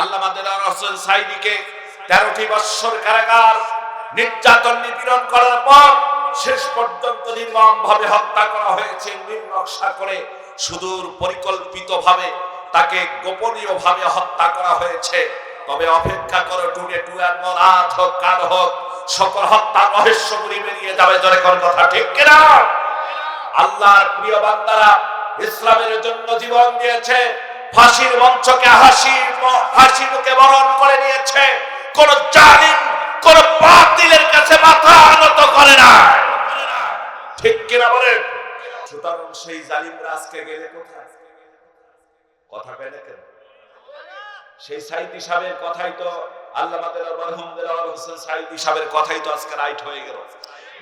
আল্লামা দেলাওয়ার হোসেন সাইদিকে তেরোটি বৎসর কারাগার নির্যাতন নিপীড়ন করার পর শেষ পর্যন্ত নির্মম ভাবে হত্যা করা হয়েছে, নির্নকশা করে সুদূর পরিকল্পিত ভাবে তাকে গোপনীয় ভাবে হত্যা করা হয়েছে। তবে অপেক্ষা করো টুডে টু আর রাত হোক, কাল হোক, সকল হত্যা রহস্যগুলি বেরিয়ে যাবে, জোরে কোন কথা ঠিক কিনা? আল্লাহর প্রিয় বান্দারা, ইসলামের জন্য জীবন দিয়েছে। ফাঁসির মঞ্চকে হাসির হাসির মুখে বরণ করে নিয়েছে। কোন জালিম, কোন বাতিলের কাছে মাথা নত করে না ঠিক কিনা বলেন? সুতরাং সেই জালিমরা আজকে গেলে কোথায়? কথা না কেন? সেই সাইদি সাহেবের কথাই তো আল্লাহ হোসেন সাইদি সাহেবের কথাই তো আজকে রাইট হয়ে গেল।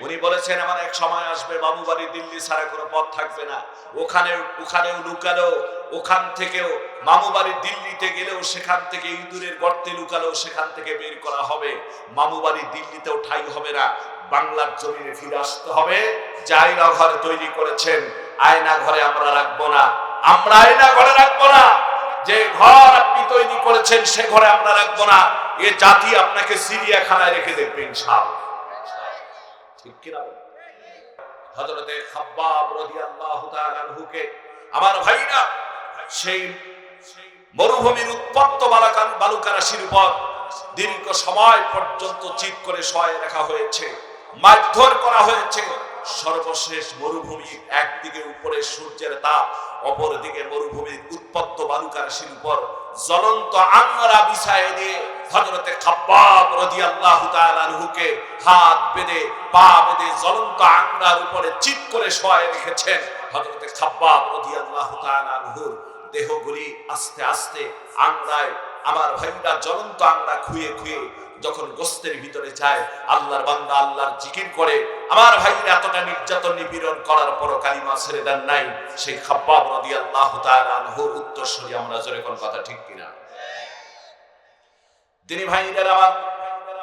উনি বলেছেন, আমার এক সময় আসবে, বাবুবাড়ি দিল্লি ছাড়া কোনো পথ থাকবে না। ওখানে, ওখানেও লুকালো ওখান থেকেও মামুবাড়ি দিল্লিতে গেলেও সেখান থেকে ইঁদুরের গর্তে লুকালেও সেখান থেকে বের করা হবে। মামুবাড়ি দিল্লিতেও ঠাই হবে না, বাংলার জমিনে ফিরে আসতে হবে। আয়না ঘরে তৈরি করেছেন, আয়না ঘরে আমরা রাখব না। আমরা আয়না ঘরে রাখব না। যে ঘর আপনি তৈরি করেছেন, সে ঘরে আমরা রাখব না। এ জাতি আপনাকে সিরিয়াখানায় রেখে দেখবে ইনশাআল্লাহ। ঠিক কিনা? হযরতে খাব্বাব রাদিয়াল্লাহু তাআলা আনহুকে, আমার ভাইরা সেই মরুভূমির উৎপত্ত বালাকান বালুকারাশির উপর দীর্ঘ সময় পর্যন্ত চিত করে শয়ে রাখা হয়েছে, মারধর করা হয়েছে। সর্বশেষ মরুভূমি একদিকে উপরে সূর্যের তাপ অপর দিকে মরুভূমির উৎপত্ত বালুকারাশির উপর জ্বলন্ত আংরা বিছায় দিয়ে হযরতে খাব্বাব রাদিয়াল্লাহু তাআলা আনহুকে হাত বেঁধে, পা বেঁধে জ্বলন্ত আংরার উপরে চিত করে শোয়ায় রেখেছেন হযরতে খাব্বাব রাদিয়াল্লাহু তাআলা আনহুর দেহগুলি আস্তে আস্তে আংরায় আমার ভাইরা জ্বলন্ত আংরা খুয়ে খুয়ে যখন গোস্তের ভিতরে যায়, আল্লাহর বান্দা আল্লাহর জিকির করে, আমার ভাইরা এতটা নির্যাতন নিপীড়ন করার পর কালিমা ছেড়ে দেন নাই। সেই খাব্বাব রাদিয়াল্লাহু তাআলা আনহুর উত্তরসূরি আমরা জোরে কোন কথা ঠিক কিনা? তিনি ভাইরা আমার